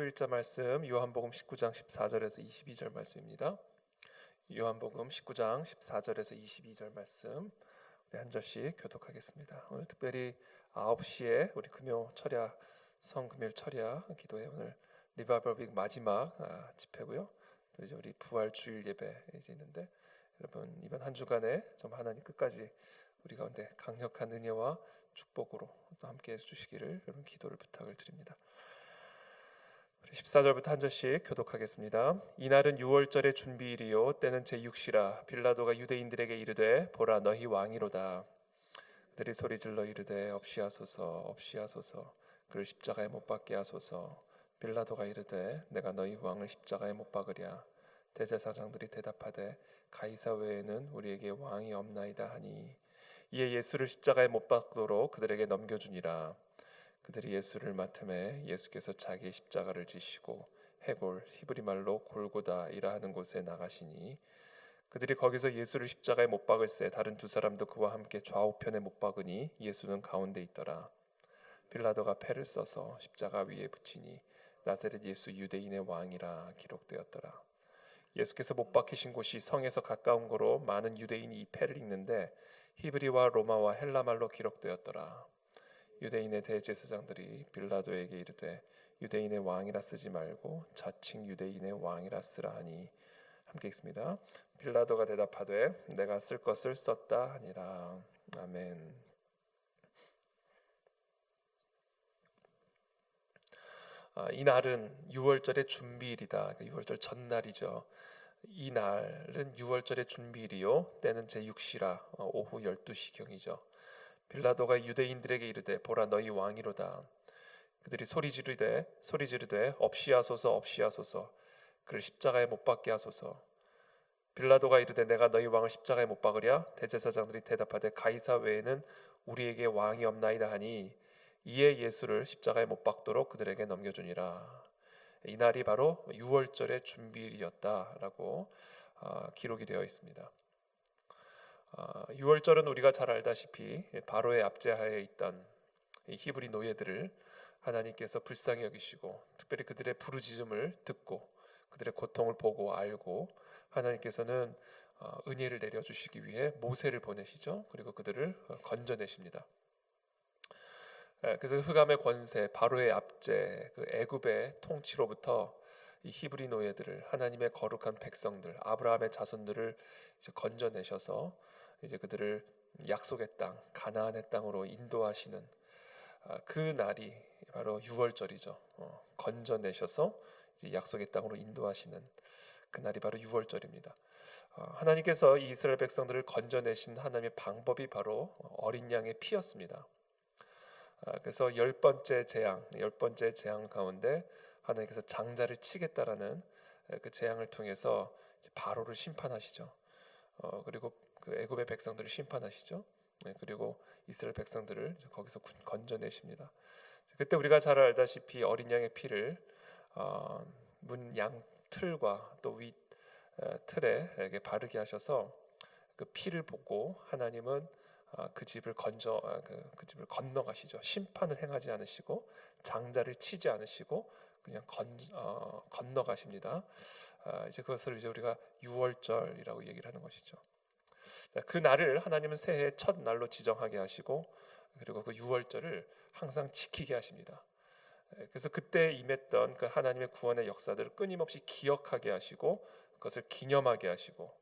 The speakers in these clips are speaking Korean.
후일자 말씀 요한복음 19장 14절에서 22절 말씀입니다. 요한복음 19장 14절에서 22절 말씀 우리 한 절씩 교독하겠습니다. 오늘 특별히 9시에 우리 금요 철야 성금요일 철야 기도회 오늘 리바버빅 마지막 아, 집회고요. 또 이제 우리 부활 주일 예배 이제 있는데 여러분 이번 한 주간에 좀 하나님 끝까지 우리 가운데 강력한 은혜와 축복으로 또 함께 해주시기를 여러분 기도를 부탁을 드립니다. 14절부터 한 절씩 교독하겠습니다. 이날은 6월절의 준비일이요. 때는 제6시라. 빌라도가 유대인들에게 이르되 보라 너희 왕이로다. 그들이 소리질러 이르되 없이하소서 없이하소서. 그를 십자가에 못 박게 하소서. 빌라도가 이르되 내가 너희 왕을 십자가에 못 박으랴. 대제사장들이 대답하되 가이사 외에는 우리에게 왕이 없나이다 하니. 이에 예수를 십자가에 못 박도록 그들에게 넘겨주니라 그들이 예수를 맡음에 예수께서 자기의 십자가를 지시고 해골 히브리 말로 골고다이라 하는 곳에 나가시니 그들이 거기서 예수를 십자가에 못 박을새 다른 두 사람도 그와 함께 좌우편에 못 박으니 예수는 가운데 있더라. 빌라도가 패를 써서 십자가 위에 붙이니 나사렛 예수 유대인의 왕이라 기록되었더라. 예수께서 못 박히신 곳이 성에서 가까운 거로 많은 유대인이 이 패를 읽는데 히브리와 로마와 헬라 말로 기록되었더라 유대인의 대제사장들이 빌라도에게 이르되 유대인의 왕이라 쓰지 말고 자칭 유대인의 왕이라 쓰라 하니 함께 읽습니다. 빌라도가 대답하되 내가 쓸 것을 썼다 하니라. 아멘. 아, 이 날은 6월절의 준비일이다. 6월절 그러니까 전날이죠. 이 날은 6월절의 준비일이요. 때는 제6시라 어, 오후 12시경이죠. 빌라도가 유대인들에게 이르되 보라 너희 왕이로다. 그들이 소리 지르되 소리 지르되 없이 하소서 없이 하소서 그를 십자가에 못 박게 하소서. 빌라도가 이르되 내가 너희 왕을 십자가에 못 박으랴 대제사장들이 대답하되 가이사 외에는 우리에게 왕이 없나이다 하니 이에 예수를 십자가에 못 박도록 그들에게 넘겨주니라. 이 날이 바로 6월절의 준비일이었다라고 아, 기록이 되어 있습니다. 6월절은 아, 우리가 잘 알다시피 바로의 압제하에 있던 히브리 노예들을 하나님께서 불쌍히 여기시고 특별히 그들의 부르짖음을 듣고 그들의 고통을 보고 알고 하나님께서는 어, 은혜를 내려 주시기 위해 모세를 보내시죠. 그리고 그들을 어, 건져내십니다. 그래서 흑암의 권세, 바로의 압제, 그 애굽의 통치로부터 이 히브리 노예들을 하나님의 거룩한 백성들, 아브라함의 자손들을 건져내셔서 이제 그들을 약속의 땅, 가나안의 땅으로 인도하시는 아, 그 날이 바로 6월절이죠. 어, 건져내셔서 약속의 땅으로 인도하시는 그 날이 바로 6월절입니다. 어, 하나님께서 이 이스라엘 백성들을 건져내신 하나님의 방법이 바로 어린 양의 피였습니다. 아, 그래서 열 번째 재앙, 열 번째 재앙 가운데 하나님께서 장자를 치겠다라는 그 재앙을 통해서 바로를 심판하시죠. 어, 그리고 그 애굽의 백성들을 심판하시죠. 네, 그리고 이스라엘 백성들을 거기서 건져내십니다. 그때 우리가 잘 알다시피 어린 양의 피를 어, 문양 틀과 또윗 어, 틀에 바르게 하셔서 그 피를 보고 하나님은 어, 그 집을 건져 어, 그, 그 집을 건너가시죠. 심판을 행하지 않으시고 장자를 치지 않으시고 그냥 건, 어, 건너가십니다. 아, 이제 그것을 이제 우리가 유월절이라고 얘기를 하는 것이죠. 그 날을 하나님은 새해 첫 날로 지정하게 하시고 그리고 그 유월절을 항상 지키게 하십니다. 그래서 그때 임했던 그 하나님의 구원의 역사들을 끊임없이 기억하게 하시고 그것을 기념하게 하시고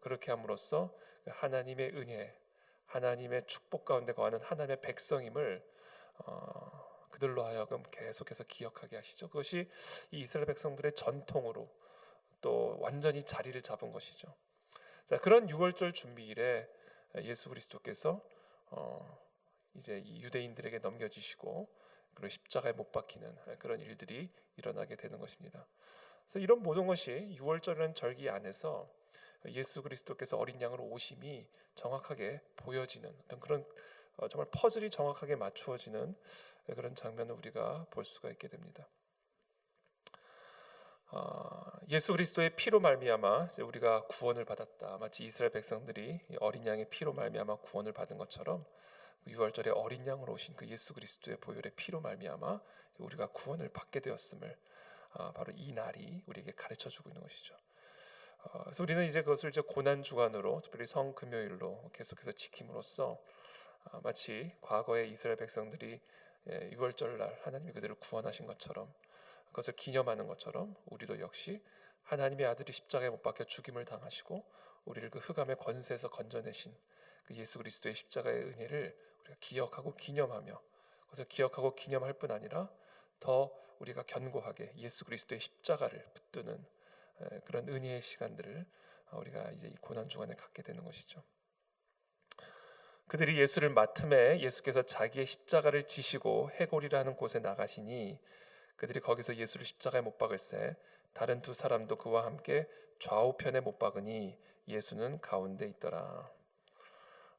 그렇게 함으로써 그 하나님의 은혜, 하나님의 축복 가운데 거하는 하나님의 백성임을 어, 그들로 하여금 계속해서 기억하게 하시죠. 그것이 이 이스라엘 백성들의 전통으로 또 완전히 자리를 잡은 것이죠. 자, 그런 6월절 준비일에 예수 그리스도께서 어, 이제 유대인들에게 넘겨지시고 그리고 십자가에 못 박히는 그런 일들이 일어나게 되는 것입니다. 그래서 이런 모든 것이 6월절이라는 절기 안에서 예수 그리스도께서 어린 양으로 오심이 정확하게 보여지는 어떤 그런 어, 정말 퍼즐이 정확하게 맞추어지는 그런 장면을 우리가 볼 수가 있게 됩니다. 어, 예수 그리스도의 피로 말미암아 우리가 구원을 받았다. 마치 이스라엘 백성들이 어린 양의 피로 말미암아 구원을 받은 것처럼 6월절에 어린 양으로 오신 그 예수 그리스도의 보혈의 피로 말미암아 우리가 구원을 받게 되었음을 아, 바로 이 날이 우리에게 가르쳐 주고 있는 것이죠. 어, 그래서 우리는 이제 그것을 이제 고난 주간으로 특별히 성 금요일로 계속해서 지킴으로써 아, 마치 과거의 이스라엘 백성들이 예, 6월절 날 하나님이 그들을 구원하신 것처럼 그것을 기념하는 것처럼 우리도 역시 하나님의 아들이 십자가에 못 박혀 죽임을 당하시고 우리를 그 흑암의 권세에서 건져내신 그 예수 그리스도의 십자가의 은혜를 우리가 기억하고 기념하며 그것을 기억하고 기념할 뿐 아니라 더 우리가 견고하게 예수 그리스도의 십자가를 붙드는 에, 그런 은혜의 시간들을 어, 우리가 이제 이 고난 주간에 갖게 되는 것이죠. 그들이 예수를 맡음에 예수께서 자기의 십자가를 지시고 해골이라는 곳에 나가시니 그들이 거기서 예수를 십자가에 못 박을새 다른 두 사람도 그와 함께 좌우편에 못 박으니 예수는 가운데 있더라.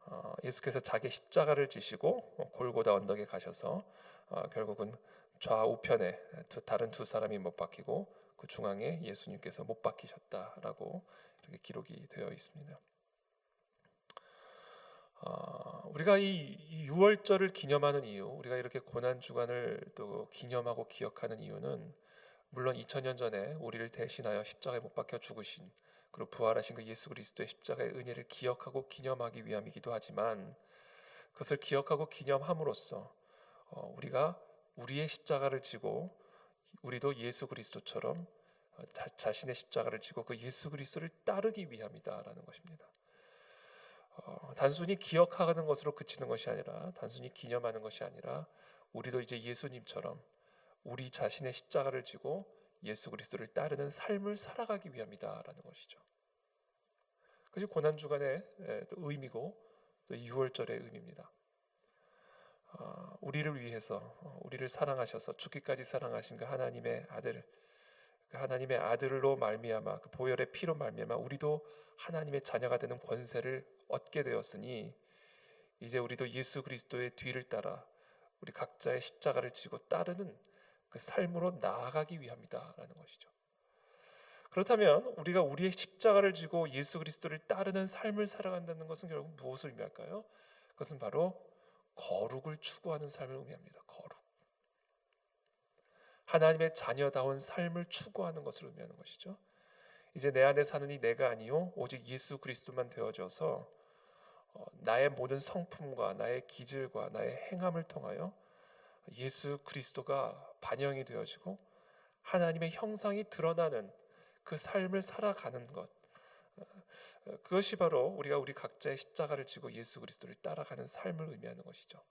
어, 예수께서 자기 십자가를 지시고 어, 골고다 언덕에 가셔서 어, 결국은 좌우편에 두, 다른 두 사람이 못 박히고 그 중앙에 예수님께서 못 박히셨다라고 이렇게 기록이 되어 있습니다. 어, 우리가 이, 이 6월절을 기념하는 이유, 우리가 이렇게 고난 주간을 또 기념하고 기억하는 이유는 물론 2000년 전에 우리를 대신하여 십자가에 못 박혀 죽으신 그리고 부활하신 그 예수 그리스도의 십자가의 은혜를 기억하고 기념하기 위함이기도 하지만 그것을 기억하고 기념함으로써 어, 우리가 우리의 십자가를 지고 우리도 예수 그리스도처럼 어, 자, 자신의 십자가를 지고 그 예수 그리스도를 따르기 위함이다라는 것입니다. 어, 단순히 기억하는 것으로 그치는 것이 아니라 단순히 기념하는 것이 아니라 우리도 이제 예수님처럼 우리 자신의 십자가를 지고 예수 그리스도를 따르는 삶을 살아가기 위함이다라는 것이죠. 그것이 고난 주간의 의미고 또 6월절의 의미입니다. 어, 우리를 위해서 어, 우리를 사랑하셔서 죽기까지 사랑하신 그 하나님의 아들 그 하나님의 아들로 말미암아 그 보혈의 피로 말미암아 우리도 하나님의 자녀가 되는 권세를 얻게 되었으니 이제 우리도 예수 그리스도의 뒤를 따라 우리 각자의 십자가를 지고 따르는 그 삶으로 나아가기 위함이다라는 것이죠. 그렇다면 우리가 우리의 십자가를 지고 예수 그리스도를 따르는 삶을 살아간다는 것은 결국 무엇을 의미할까요? 그것은 바로 거룩을 추구하는 삶을 의미합니다. 거룩. 하나님의 자녀다운 삶을 추구하는 것을 의미하는 것이죠. 이제 내 안에 사는 이 내가 아니요 오직 예수 그리스도만 되어져서 어, 나의 모든 성품과 나의 기질과 나의 행함을 통하여 예수 그리스도가 반영이 되어지고 하나님의 형상이 드러나는 그 삶을 살아가는 것 어, 그것이 바로 우리가 우리 각자의 십자가를 지고 예수 그리스도를 따라가는 삶을 의미하는 것이죠.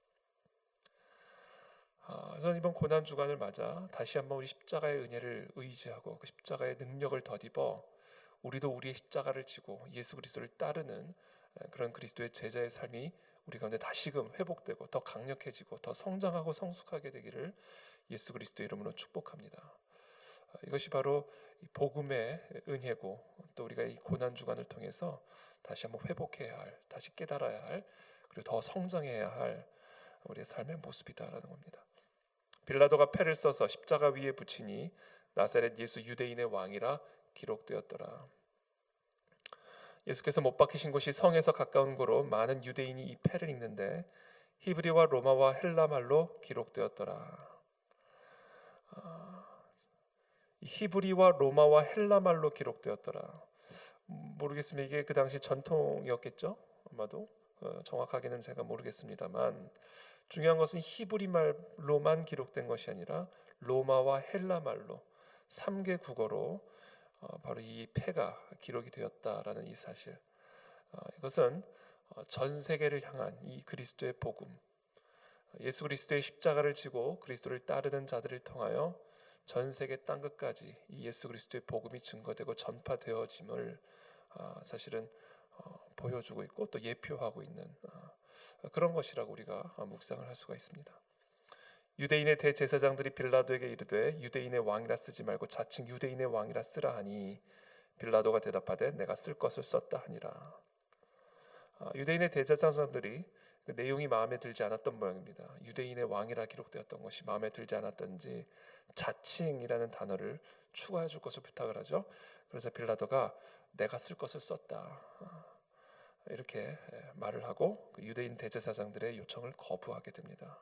아, 저는 이번 고난 주간을 맞아 다시 한번 우리 십자가의 은혜를 의지하고 그 십자가의 능력을 덧입어 우리도 우리의 십자가를 지고 예수 그리스도를 따르는 그런 그리스도의 제자의 삶이 우리 가운데 다시금 회복되고 더 강력해지고 더 성장하고 성숙하게 되기를 예수 그리스도 이름으로 축복합니다. 아, 이것이 바로 복음의 은혜고 또 우리가 이 고난 주간을 통해서 다시 한번 회복해야 할, 다시 깨달아야 할, 그리고 더 성장해야 할 우리의 삶의 모습이다라는 겁니다. 빌라도가 패를 써서 십자가 위에 붙이니 나사렛 예수 유대인의 왕이라 기록되었더라. 예수께서 못 박히신 곳이 성에서 가까운 고로 많은 유대인이 이 패를 읽는데 히브리와 로마와 헬라 말로 기록되었더라. 아, 히브리와 로마와 헬라 말로 기록되었더라. 모르겠습니다. 이게 그 당시 전통이었겠죠? 아마도 어, 정확하게는 제가 모르겠습니다만 중요한 것은 히브리 말로만 기록된 것이 아니라 로마와 헬라 말로 3개 국어로 어, 바로 이 패가 기록이 되었다라는 이 사실. 어, 이것은 어, 전 세계를 향한 이 그리스도의 복음, 예수 그리스도의 십자가를 지고 그리스도를 따르는 자들을 통하여 전 세계 땅 끝까지 이 예수 그리스도의 복음이 증거되고 전파되어짐을 사실은 보여주고 있고 또 예표하고 있는 그런 것이라고 우리가 묵상을 할 수가 있습니다. 유대인의 대제사장들이 빌라도에게 이르되 유대인의 왕이라 쓰지 말고 자칭 유대인의 왕이라 쓰라 하니 빌라도가 대답하되 내가 쓸 것을 썼다 하니라. 아, 유대인의 대제사장들이 그 내용이 마음에 들지 않았던 모양입니다. 유대인의 왕이라 기록되었던 것이 마음에 들지 않았던지 자칭이라는 단어를 추가해 줄 것을 부탁을 하죠. 그래서 빌라도가 내가 쓸 것을 썼다. 아, 이렇게 말을 하고 그 유대인 대제사장들의 요청을 거부하게 됩니다.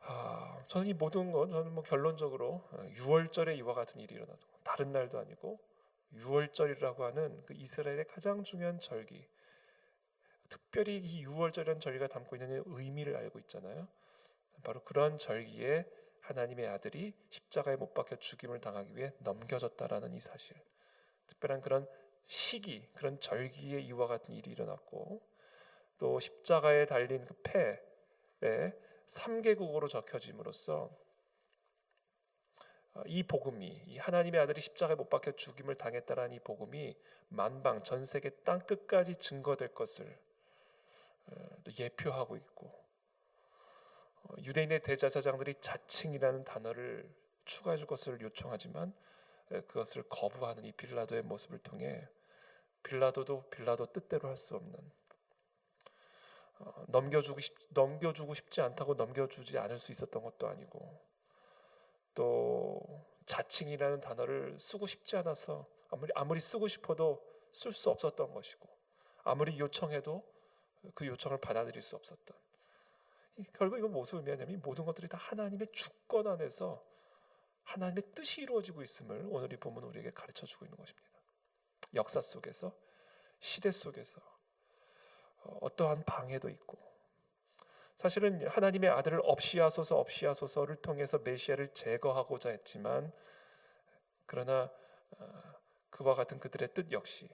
아, 저는 이 모든 건 저는 뭐 결론적으로 6월절에 이와 같은 일이 일어나도 다른 날도 아니고 6월절이라고 하는 그 이스라엘의 가장 중요한 절기 특별히 이 6월절이라는 절기가 담고 있는 의미를 알고 있잖아요. 바로 그런 절기에 하나님의 아들이 십자가에 못 박혀 죽임을 당하기 위해 넘겨졌다라는 이 사실. 특별한 그런 시기, 그런 절기에 이와 같은 일이 일어났고 또 십자가에 달린 그 패에 3개국어로 적혀짐으로써 어, 이 복음이 이 하나님의 아들이 십자가에 못 박혀 죽임을 당했다라는 이 복음이 만방 전 세계 땅 끝까지 증거될 것을 어, 또 예표하고 있고 어, 유대인의 대제사장들이 자칭이라는 단어를 추가해 줄 것을 요청하지만 에, 그것을 거부하는 이 빌라도의 모습을 통해 빌라도도 빌라도 뜻대로 할 수 없는 어, 넘겨주고 싶 넘겨주고 싶지 않다고 넘겨주지 않을 수 있었던 것도 아니고 또 자칭이라는 단어를 쓰고 싶지 않아서 아무리 아무리 쓰고 싶어도 쓸 수 없었던 것이고 아무리 요청해도 그 요청을 받아들일 수 없었던 이- 결국 이건 무엇을 의미하냐면 이 모든 것들이 다 하나님의 주권 안에서 하나님의 뜻이 이루어지고 있음을 오늘 이 본문은 우리에게 가르쳐 주고 있는 것입니다. 역사 속에서 시대 속에서 어, 어떠한 방해도 있고 사실은 하나님의 아들을 없이 하소서 없이 하소서를 통해서 메시아를 제거하고자 했지만 그러나 어, 그와 같은 그들의 뜻 역시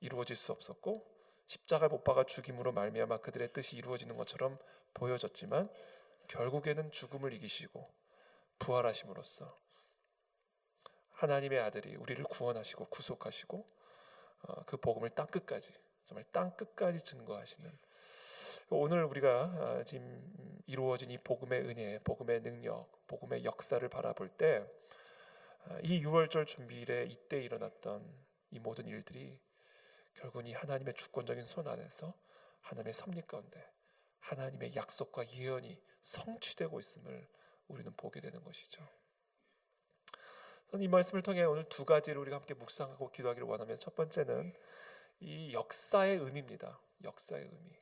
이루어질 수 없었고 십자가 못 박아 죽임으로 말미암아 그들의 뜻이 이루어지는 것처럼 보여졌지만 결국에는 죽음을 이기시고 부활하심으로써 하나님의 아들이 우리를 구원하시고 구속하시고 어, 그 복음을 땅 끝까지 정말 땅 끝까지 증거하시는 오늘 우리가 아, 지금 이루어진 이 복음의 은혜, 복음의 능력, 복음의 역사를 바라볼 때이 6월절 준비일에 이때 일어났던 이 모든 일들이 결국은 이 하나님의 주권적인 손 안에서 하나님의 섭리 가운데 하나님의 약속과 예언이 성취되고 있음을 우리는 보게 되는 것이죠. 이 말씀을 통해 오늘 두 가지를 우리가 함께 묵상하고 기도하기를 원하면 첫 번째는 이 역사의 의미입니다. 역사의 의미.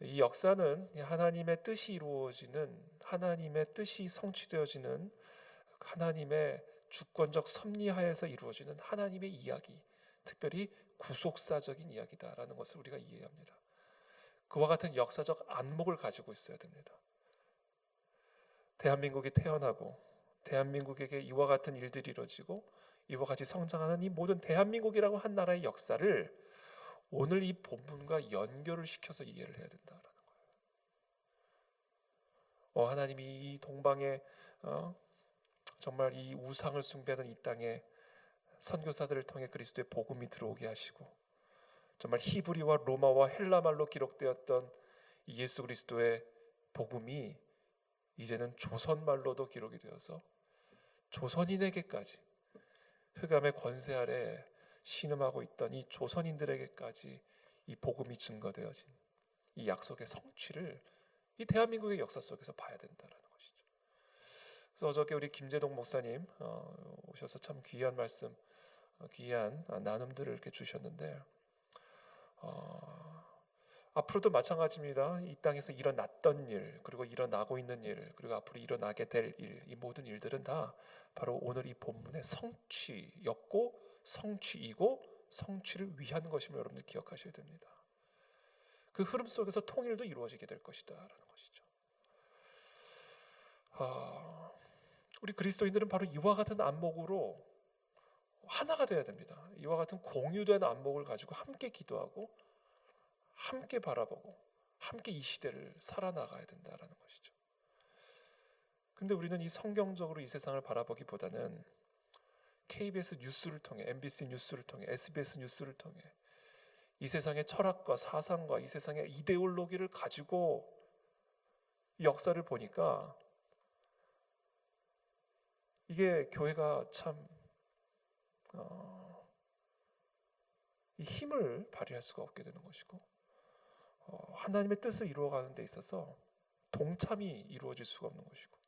이 역사는 하나님의 뜻이 이루어지는 하나님의 뜻이 성취되어지는 하나님의 주권적 섭리하에서 이루어지는 하나님의 이야기, 특별히 구속사적인 이야기다라는 것을 우리가 이해합니다. 그와 같은 역사적 안목을 가지고 있어야 됩니다. 대한민국이 태어나고 대한민국에게 이와 같은 일들이 이루어지고 이와 같이 성장하는 이 모든 대한민국이라고 한 나라의 역사를 오늘 이 본문과 연결을 시켜서 이해를 해야 된다라는 거예요. 어, 하나님이 이 동방에 어, 정말 이 우상을 숭배하는 이 땅에 선교사들을 통해 그리스도의 복음이 들어오게 하시고 정말 히브리와 로마와 헬라 말로 기록되었던 이 예수 그리스도의 복음이 이제는 조선 말로도 기록이 되어서 조선인에게까지 흑암의 권세 아래 신음하고 있던 이 조선인들에게까지 이 복음이 증거되어진 이 약속의 성취를 이 대한민국의 역사 속에서 봐야 된다라는 것이죠. 그래서 어저께 우리 김재동 목사님 어, 오셔서 참 귀한 말씀, 어, 귀한 아, 나눔들을 이렇게 주셨는데 어, 앞으로도 마찬가지입니다. 이 땅에서 일어났던 일, 그리고 일어나고 있는 일, 그리고 앞으로 일어나게 될 일, 이 모든 일들은 다 바로 오늘 이 본문의 성취였고 성취이고 성취를 위한 것임을 여러분들 기억하셔야 됩니다. 그 흐름 속에서 통일도 이루어지게 될 것이다라는 것이죠. 아, 우리 그리스도인들은 바로 이와 같은 안목으로 하나가 되어야 됩니다. 이와 같은 공유된 안목을 가지고 함께 기도하고 함께 바라보고 함께 이 시대를 살아나가야 된다라는 것이죠. 근데 우리는 이 성경적으로 이 세상을 바라보기보다는 KBS 뉴스를 통해, MBC 뉴스를 통해, SBS 뉴스를 통해 이 세상의 철학과 사상과 이 세상의 이데올로기를 가지고 이 역사를 보니까 이게 교회가 참 어, 이 힘을 발휘할 수가 없게 되는 것이고 어, 하나님의 뜻을 이루어가는 데 있어서 동참이 이루어질 수가 없는 것이고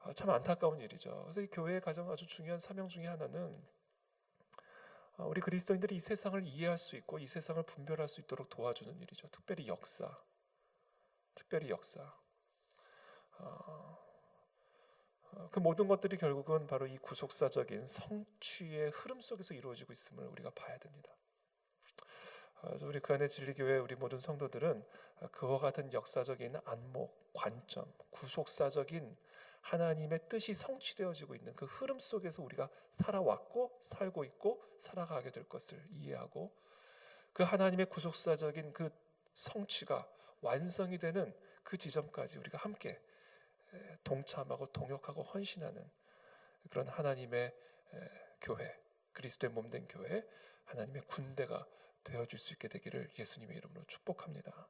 아, 참 안타까운 일이죠. 그래서 이 교회의 가장 아주 중요한 사명 중에 하나는 아, 우리 그리스도인들이 이 세상을 이해할 수 있고 이 세상을 분별할 수 있도록 도와주는 일이죠. 특별히 역사, 특별히 역사. 어, 어, 그 모든 것들이 결국은 바로 이 구속사적인 성취의 흐름 속에서 이루어지고 있음을 우리가 봐야 됩니다. 어, 우리 그 안에 진리교회 우리 모든 성도들은 어, 그와 같은 역사적인 안목, 관점, 구속사적인 하나님의 뜻이 성취되어지고 있는 그 흐름 속에서 우리가 살아왔고 살고 있고 살아가게 될 것을 이해하고 그 하나님의 구속사적인 그 성취가 완성이 되는 그 지점까지 우리가 함께 동참하고 동역하고 헌신하는 그런 하나님의 교회, 그리스도의 몸된 교회, 하나님의 군대가 되어줄 수 있게 되기를 예수님의 이름으로 축복합니다.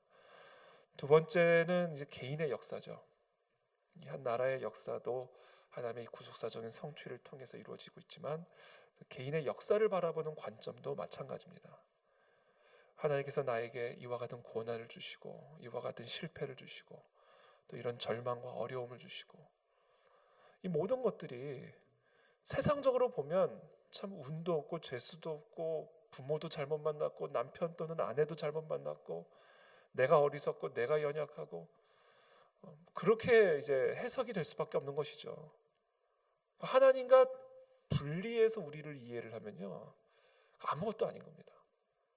두 번째는 이제 개인의 역사죠. 한 나라의 역사도 하나님의 구속사적인 성취를 통해서 이루어지고 있지만 개인의 역사를 바라보는 관점도 마찬가지입니다. 하나님께서 나에게 이와 같은 고난을 주시고 이와 같은 실패를 주시고 또 이런 절망과 어려움을 주시고 이 모든 것들이 세상적으로 보면 참 운도 없고 죄수도 없고 부모도 잘못 만났고 남편 또는 아내도 잘못 만났고 내가 어리석고 내가 연약하고 어, 그렇게 이제 해석이 될 수밖에 없는 것이죠. 하나님과 분리해서 우리를 이해를 하면요 아무것도 아닌 겁니다.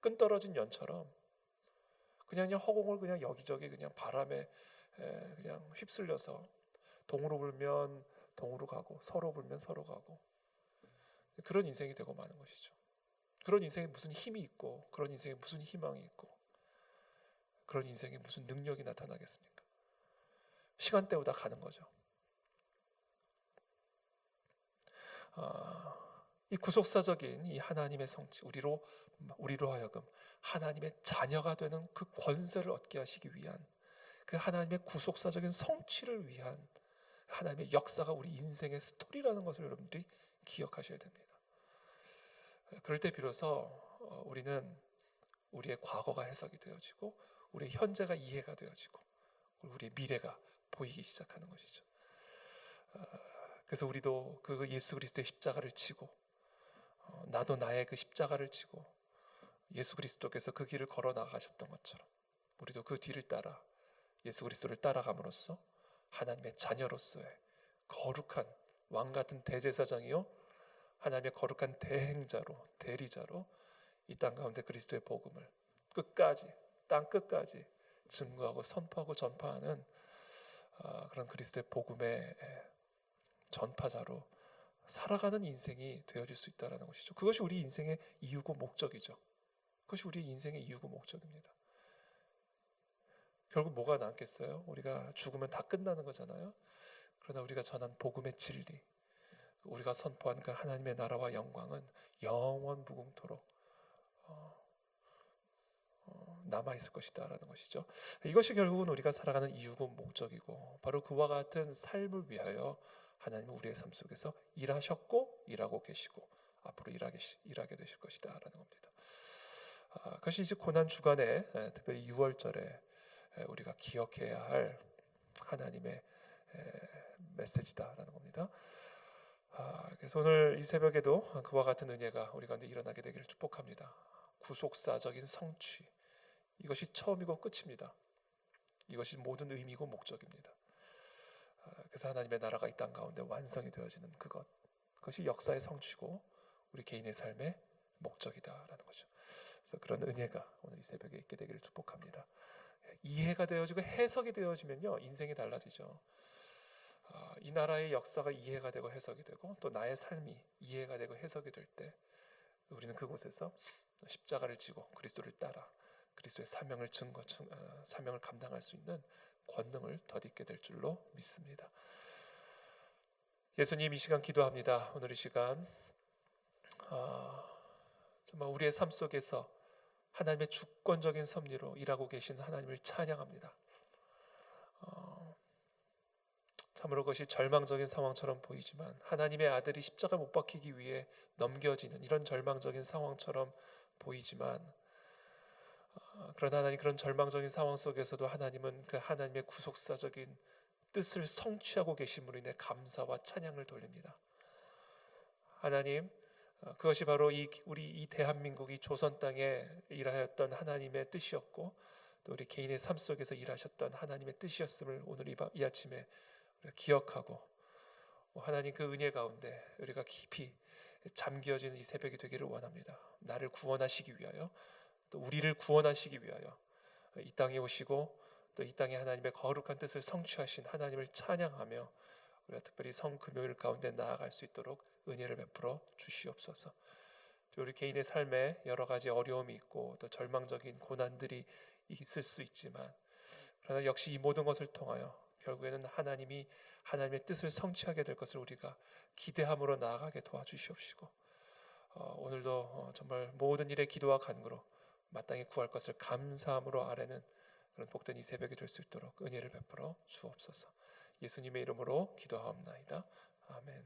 끈 떨어진 연처럼 그냥, 허공을 그냥 여기저기 그냥 바람에 그냥 휩쓸려서 동으로 불면 동으로 가고 서로 불면 서로 가고 그런 인생이 되고 마는 것이죠. 그런 인생에 무슨 힘이 있고 그런 인생에 무슨 희망이 있고 그런 인생에 무슨 능력이 나타나겠습니까? 시간대보다 가는 거죠. 아, 이 구속사적인 이 하나님의 성취, 우리로 우리로 하여금 하나님의 자녀가 되는 그 권세를 얻게 하시기 위한 그 하나님의 구속사적인 성취를 위한 하나님의 역사가 우리 인생의 스토리라는 것을 여러분들이 기억하셔야 됩니다. 그럴 때 비로소 어, 우리는 우리의 과거가 해석이 되어지고 우리의 현재가 이해가 되어지고 우리의 미래가 보이기 시작하는 것이죠. 어, 그래서 우리도 그 예수 그리스도의 십자가를 치고 어, 나도 나의 그 십자가를 치고 예수 그리스도께서 그 길을 걸어 나가셨던 것처럼 우리도 그 뒤를 따라 예수 그리스도를 따라감으로써 하나님의 자녀로서의 거룩한 왕 같은 대제사장이요 하나님의 거룩한 대행자로 대리자로 이 땅 가운데 그리스도의 복음을 끝까지 땅 끝까지 증거하고 선포하고 전파하는 아, 그런 그리스도의 복음의 전파자로 살아가는 인생이 되어질 수 있다라는 것이죠. 그것이 우리 인생의 이유고 목적이죠. 그것이 우리 인생의 이유고 목적입니다. 결국 뭐가 남겠어요? 우리가 죽으면 다 끝나는 거잖아요. 그러나 우리가 전한 복음의 진리, 우리가 선포한 그 하나님의 나라와 영광은 영원 무궁토록 어, 어, 남아 있을 것이다라는 것이죠. 이것이 결국은 우리가 살아가는 이유고 목적이고 바로 그와 같은 삶을 위하여 하나님은 우리의 삶 속에서 일하셨고 일하고 계시고 앞으로 일하게 일하게 되실 것이다라는 겁니다. 아, 그것이 이제 고난 주간에 특별히 6월절에 우리가 기억해야 할 하나님의 메시지다라는 겁니다. 아, 그래서 오늘 이 새벽에도 그와 같은 은혜가 우리 가운데 일어나게 되기를 축복합니다. 구속사적인 성취 이것이 처음이고 끝입니다. 이것이 모든 의미고 목적입니다. 아, 그래서 하나님의 나라가 이 땅 가운데 완성이 되어지는 그것 그것이 역사의 성취고 우리 개인의 삶의 목적이다라는 거죠. 그래서 그런 은혜가 오늘 이 새벽에 있게 되기를 축복합니다. 이해가 되어지고 해석이 되어지면요 인생이 달라지죠. 아, 이 나라의 역사가 이해가 되고 해석이 되고 또 나의 삶이 이해가 되고 해석이 될 때 우리는 그곳에서 십자가를 지고 그리스도를 따라 그리스도의 사명을 증거 어, 사명을 감당할 수 있는 권능을 덧입게 될 줄로 믿습니다. 예수님 이 시간 기도합니다. 오늘 이 시간 아, 정말 우리의 삶 속에서 하나님의 주권적인 섭리로 일하고 계신 하나님을 찬양합니다. 어, 참으로 그것이 절망적인 상황처럼 보이지만 하나님의 아들이 십자가 못 박히기 위해 넘겨지는 이런 절망적인 상황처럼 보이지만 어, 그러나 하나님 그런 절망적인 상황 속에서도 하나님은 그 하나님의 구속사적인 뜻을 성취하고 계심으로 인해 감사와 찬양을 돌립니다. 하나님 어, 그것이 바로 이 우리 이 대한민국 이 조선 땅에 일하였던 하나님의 뜻이었고 또 우리 개인의 삶 속에서 일하셨던 하나님의 뜻이었음을 오늘 이, 이 아침에 기억하고 뭐 하나님 그 은혜 가운데 우리가 깊이 잠겨진 이 새벽이 되기를 원합니다. 나를 구원하시기 위하여 또 우리를 구원하시기 위하여 이 땅에 오시고 또 이 땅에 하나님의 거룩한 뜻을 성취하신 하나님을 찬양하며 우리가 특별히 성 금요일 가운데 나아갈 수 있도록 은혜를 베풀어 주시옵소서. 또 우리 개인의 삶에 여러 가지 어려움이 있고 또 절망적인 고난들이 있을 수 있지만 그러나 역시 이 모든 것을 통하여 결국에는 하나님이 하나님의 뜻을 성취하게 될 것을 우리가 기대함으로 나아가게 도와주시옵시고 어, 오늘도 어, 정말 모든 일에 기도와 간구로 마땅히 구할 것을 감사함으로 아래는 그런 복된 이 새벽이 될 수 있도록 은혜를 베풀어 주옵소서. 예수님의 이름으로 기도하옵나이다. 아멘.